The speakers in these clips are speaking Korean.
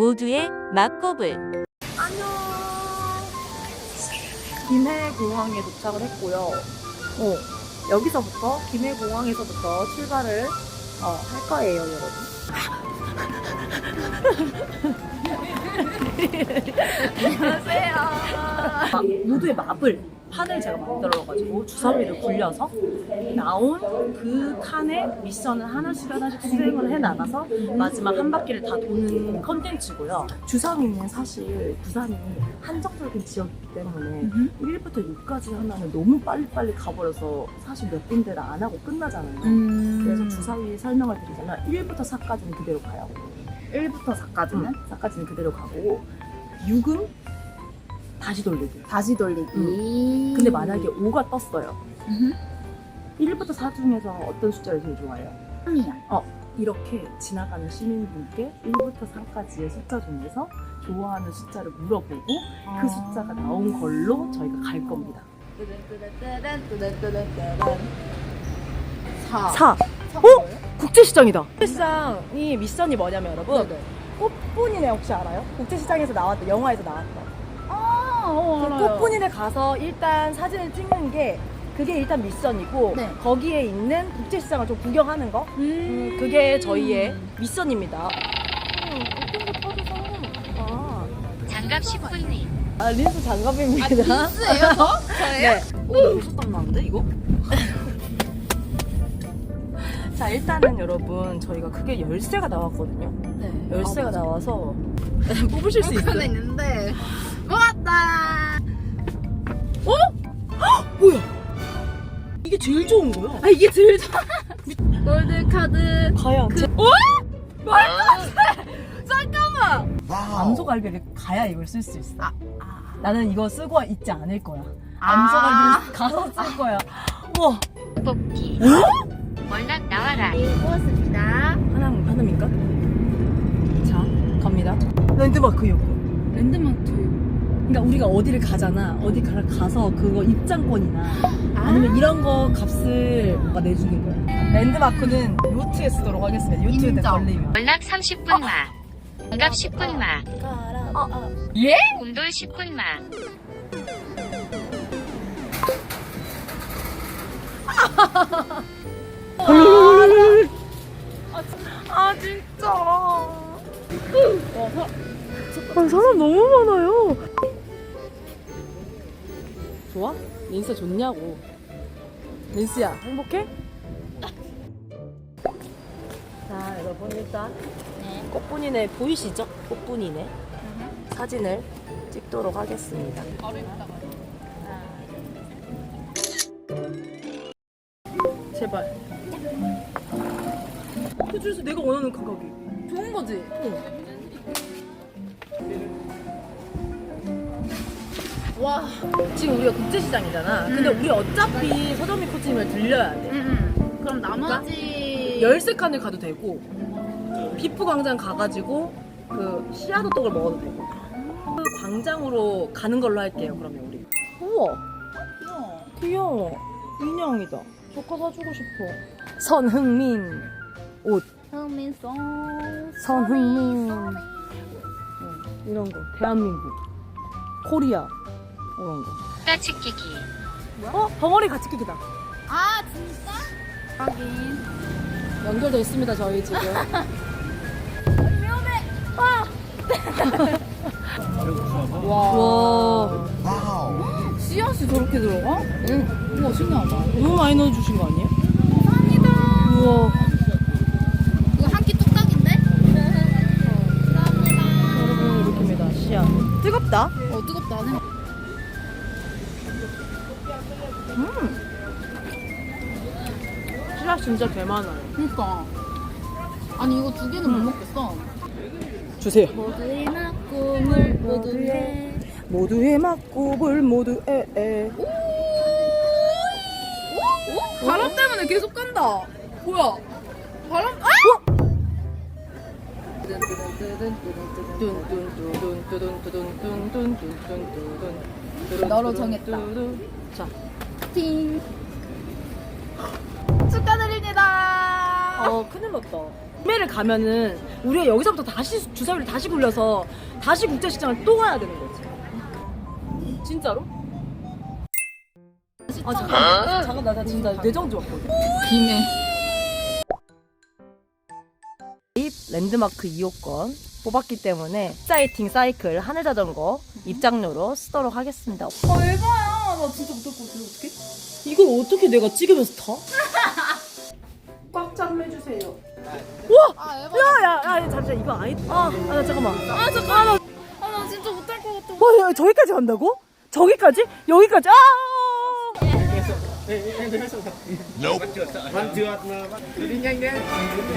모두의 막겁을 김해공항에 도착을 했고요. 어, 여기서부터 김해공항에서부터 출발을 어, 할 거예요, 여러분. 안녕하세요. 모두의 마블 판을 제가 만들어가지고 주사위를 굴려서 나온 그 칸에 미션을 하나씩 하나씩 수행을 해 나가서 마지막 한 바퀴를 다 도는 컨텐츠고요. 주사위는 사실 부산이 한정적인 지역이기 때문에 1부터 6까지 하면은 너무 빨리빨리 가버려서 사실 몇 군데를 안 하고 끝나잖아요. 음. 그래서 주사위 설명을 드리자면 1부터 4까지는 그대로 가요. 1부터 4까지는 4까지는 그대로 가고 6은 다시 돌리기. 다시 돌리기. 근데 만약에 5가 떴어요. 음흠. 1부터 4 중에서 어떤 숫자를 제일 좋아해요? 3이요. 이렇게 지나가는 시민분께 1부터 4까지의 숫자 중에서 좋아하는 숫자를 물어보고 그 숫자가 나온 걸로 저희가 갈 겁니다. 4. 4. 어? 국제시장이다. 국제시장이 미션이 뭐냐면 여러분 네네. 꽃분이네 혹시 알아요? 국제시장에서 나왔던 영화에서 나왔던 아, 어, 그 알아요. 꽃분이네 가서 일단 사진을 찍는 게 그게 일단 미션이고 네. 거기에 있는 국제시장을 좀 구경하는 거 음. 음, 그게 저희의 미션입니다. 아, 장갑 10분님 아 린스 장갑입니다. 린스예요, 저? 저예요? 네. 오, 나는데 이거? 자 일단은 여러분 저희가 그게 열쇠가 나왔거든요. 네. 열쇠가 나와서 뽑으실 수 있어요. 하나 있는데. 모았다! 뭐야? 이게 제일 좋은 거야. 아, 이게 제일 좋아. 골드카드. 과연 제... 어? 잠깐만! 암소갈비를 가야 이걸 쓸 수 있어. 아. 나는 이거 쓰고 있지 않을 거야. 아. 암소갈비를 가서 쓸 거야. 우와. 뽑기 월락 나와라 뽑았습니다. 하나, 하나입니까? 자, 갑니다. 랜드마크 요거. 랜드마크. 그러니까 우리가 어디를 가잖아. 어디 가, 가서 그거 입장권이나 아니면 이런 거 값을 뭔가 내주는 거야. 랜드마크는 요트에 쓰도록 하겠습니다. 요트에 인정. 걸리면. 월락 30분 마 장갑 10분 마 아, 아. 예? 곰돌 10분 마 아 진짜. 아, 사람 너무 많아요. 좋아? 린스 좋냐고. 린스야 행복해? 자 여러분 일단 네. 꽃분이네 보이시죠? 꽃분이네 사진을 찍도록 하겠습니다. 제발. 해주세요. 내가 원하는 그 가격이. 좋은 거지? 와. 지금 우리가 국제시장이잖아. 근데 음. 우리 어차피 서점이 코치님을 들려야 돼. 음. 그럼 나머지. 열세 칸을 가도 되고, 비프 광장 가가지고 그 시아도떡을 먹어도 되고. 그 광장으로 가는 걸로 할게요. 그러면 우리. 우와, 귀여워. 귀여워. 인형이다. 조카 사주고 싶어. 선흥민 옷. 흥민 송. 선흥민. 응, 이런 거. 대한민국. 코리아. 이런 거. 따치키기 어? 덩어리 같이 끼기다. 아, 진짜? 확인. 연결돼 있습니다, 저희 지금. 와. 씨앗이 저렇게 들어가? 응. 우와, 신기하다. 너무 많이 넣어주신 거 아니에요? 감사합니다. 우와. 진짜 개 많아요. 그니까. 아니, 이거 두 개는 못 먹겠어. 주세요. 모두의 꿈을 모두의. 모두의 막고볼 모두의 에. 오? 바람 때문에 계속 간다. 뭐야? 바람, 아! 너로 정했다. 자, 팅. 축하드립니다. 어 큰일 났다. 구매를 가면은 우리가 여기서부터 다시 주사위를 다시 굴려서 다시 국제시장을 또 가야 되는 거지. 진짜로? 아 잠깐 잠깐 나, 나 진짜 뇌정 좀 왔거든. 비네. 입 랜드마크 2호권 뽑았기 때문에 사이팅 사이클 하늘 자전거 입장료로 쓰도록 하겠습니다. 아 에바야. 나 진짜 못할 것 같아. 어떡해? 이걸 어떻게 내가 찍으면서 타? 꽉 잠매주세요. 우와! 아 에바. 야, 야, 야, 잠시만, 이거 아니, 아, 아, 잠깐만. 아 잠깐. 아, 나 진짜 못할 것 같아. 와, 야, 저기까지 간다고? 저기까지? 여기까지? 아!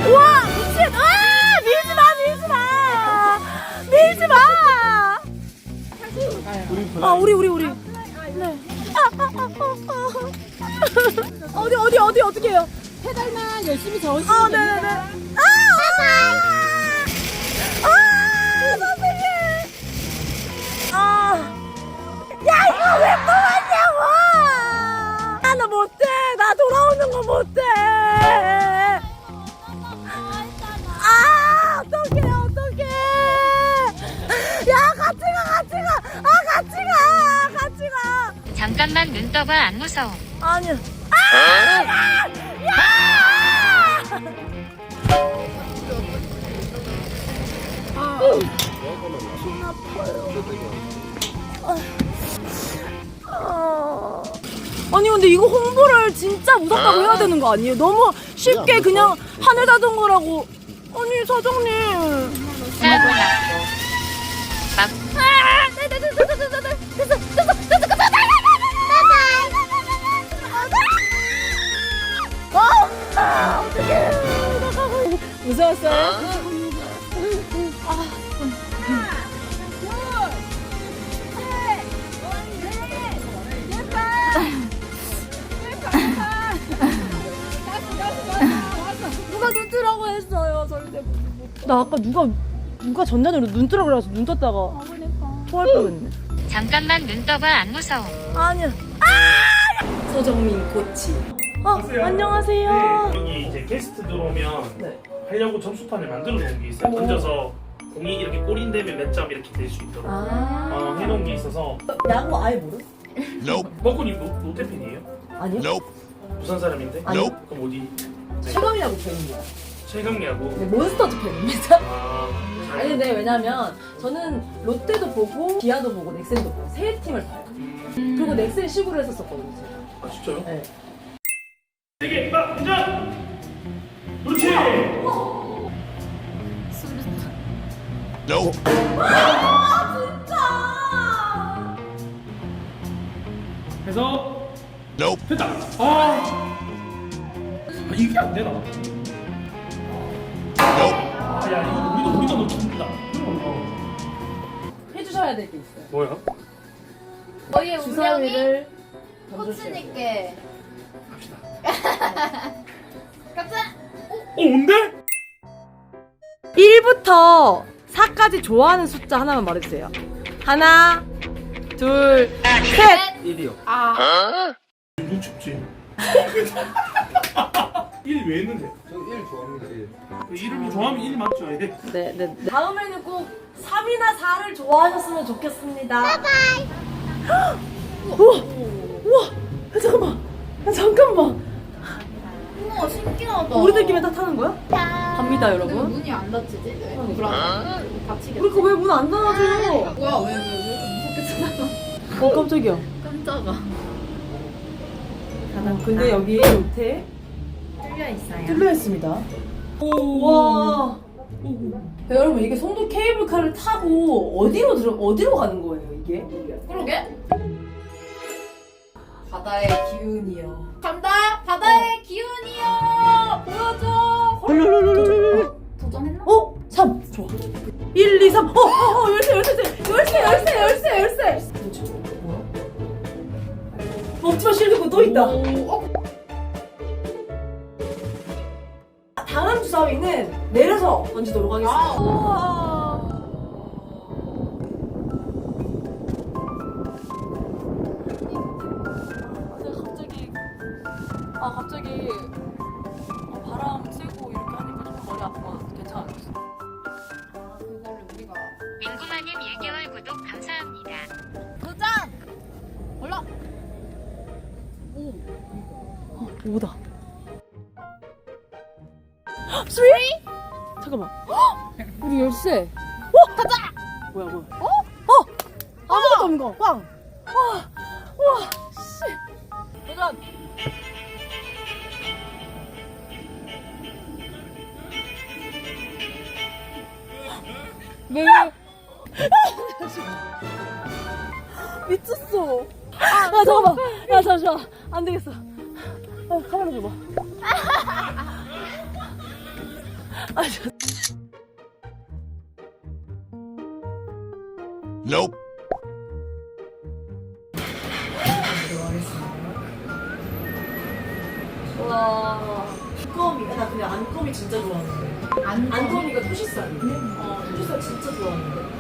우와, 미친! 아! 밀지 마, 밀지 마! 밀지 마! 아, 우리, 우리, 우리. 네. 아, 아, 아, 아, 아. 어디, 어디, 어디, 어떻게 해요? 페달만 열심히 저으시면 아, 네네네. 아! 아! 선생님! 아! 야, 이거 왜 뽑았냐고! 아, 나 못해! 나 돌아오는 거 못해! 아, 어떡해, 어떡해! 야, 같이 가, 같이 가! 아, 같이 가! 같이 가! 잠깐만 눈 떠봐 안 무서워. 아니야. 아! 아. 아니 근데 이거 홍보를 진짜 무섭다고 해야 되는 거 아니에요? 너무 쉽게 그냥 하늘 자전거라고 아니 사장님. 막 누가 눈 뜨라고 했어요, 절대. 나 아까 누가 누가 전단으로 눈 뜨라고 그래서 눈 떴다가 토할 뻔했네. 잠깐만 눈 떠봐 안 무서워. 아니야. 아! 서정민 코치. 어, 안녕하세요. 여기 이제 게스트 들어오면 네. 하려고 점수판을 만들어 놓은 게 있어요. 던져서 공이 이렇게 꼬린되면 몇 점 이렇게 될 수 있도록 아. 어, 해놓은 게 있어서 야구 아예 모르? 먹고 님 노- 노태팬이에요? 아니요. 부산 사람인데? 아니요. 그럼 어디? 네. 최강이라고 팬입니다. 최강 야구 네, 몬스터즈 팬입니다. 아, 잘- 아니 근데 왜냐면 저는 롯데도 보고 기아도 보고 넥센도 보고 세 팀을 봐요. 음. 그리고 넥센 시구를 했었거든요. 제가. 아 진짜요? 네. 되게 막 운전! 그렇지! 해서 됐다! 아! 아 이게 안 되나? 아, 야 이거 우리도 우리가 놓친다 해주셔야 될 게 있어요. 뭐야? 너희의 운명이 주사위를 던져주세요. 코치님께. 갑시다 가자. 어 온대? 1부터 4까지 좋아하는 숫자 하나만 말해주세요. 하나, 둘, 셋! 1이요 아. 눈 춥지? 1왜 했는데? 저1 좋아합니다. 1. 그 이름이 좋아하면 1 맞죠? 예. 네, 네, 네. 다음에는 꼭 3이나 4를 좋아하셨으면 좋겠습니다. 바이바이! 우와! 우와! 야, 잠깐만! 야, 잠깐만! 우와 신기하다. 우리들끼리 다 타는 거야? 갑니다, 근데 여러분. 문이 안 닫히지? 왜? 불안해. 닫히겠지. 우리 거왜 문 안 닫아줘? 뭐야 왜 왜 왜? 무섭게 어, 깜짝이야. 깜짝아. 어, 근데 여기 밑에 뚫려 있어요. 뚫려 있습니다. 와. 야, 여러분 이게 송도 케이블카를 타고 어디로 들어 어디로 가는 거예요 이게? 그러게. 바다의 기운이요. 간다. 바다의 기운이요. 보여줘. 도전했나? 어? 3 좋아. 1, 2, 3. 어, 어, 어, 열쇠, 열쇠, 열쇠, 열쇠, 열쇠, 열쇠. 뭐야? 먹지마 실드고 또 있다. 어? 잎사위는 내려서 던지도록 하겠습니다. 아. 아 갑자기 어, 바람 쐬고 이렇게 하니까 좀 머리 아프고 괜찮아졌어. 민구마님 1개월 구독 감사합니다. 도전! 올라! 오! 오다. 쓰리? 잠깐만. 우리 열쇠. 뭐야 뭐야? 어? 어? 아무것도 없는 거. 꽝. 와. 와. 씨. 도전. 왜? 미쳤어. 아, 잠깐만. 야, 잠시만. 안 되겠어. 아, 카메라 줘봐. 아, 저... Nope. 와. 안꺼미. 나 근데 안꺼미 진짜 좋아하는데. 안, 안꺼미가 토시살이. 어, 토시살 진짜 좋아하는데.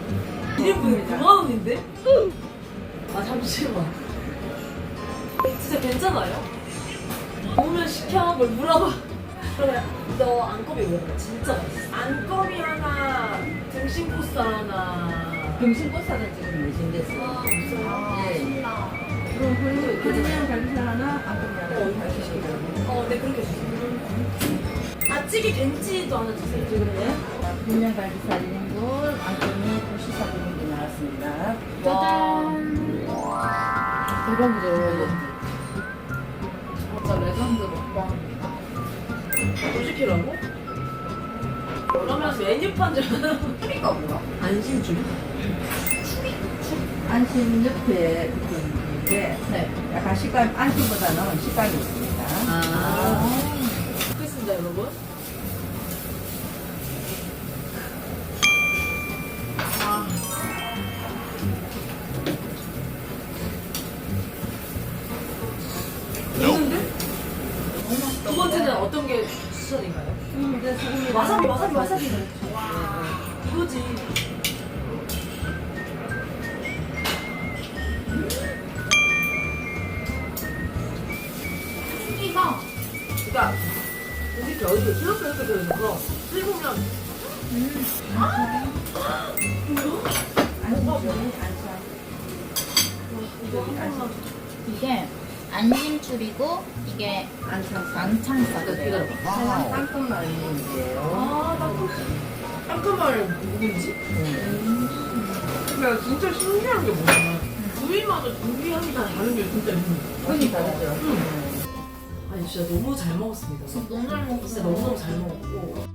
1인분에 9만 원인데? 아, 잠시만. 진짜 괜찮아요? 오면 시켜 뭘 물어봐. 그러면 너왜 먹어? 진짜 맛있어. 안꺼미 하나, 등심 코스 하나. 등심꽃살은 지금 무신됐어. 아, 없어요? 예. 그럼 그 그냥 갈비살 하나, 안고기 하나, 갈비살 어, 네, 그렇게 주세요. 아, 찌개 겐치도 하나 주세요. 그러네. 그냥 갈비살 1인분, 안고기 고시살 1인분 나왔습니다. 짜잔. 대박이죠. 진짜 레전드 먹방. 뭐 시키라고? 그러면 메뉴판 좀. 추리가 뭐야? 안심줄? 안심 옆에 붙은 게 네. 약간 식감, 안심보다는 식감이 있습니다. 아. 좋겠습니다, 여러분. 있는데? 두 번째는 어떤 게 추천인가요? 근데 소금이 와사비, 와사비, 와사비. 이거지. 크기가 그러니까 이렇게 어디 이렇게 이렇게 들어있어서 씹으면 안심, 안심. 이게 안심줄이고 이게 안심. 안창살이에요. 세상 땅콩말인데요. 아 땅콩 땅콩말 누군지? 근데 진짜 신기한 게 뭐냐면 부위마다 부위 향이 다 다른 게 진짜 있는 손이 다르죠? 아니 진짜 너무 잘 먹었습니다. 너무 잘 먹었어요. 진짜 너무너무 잘 먹었고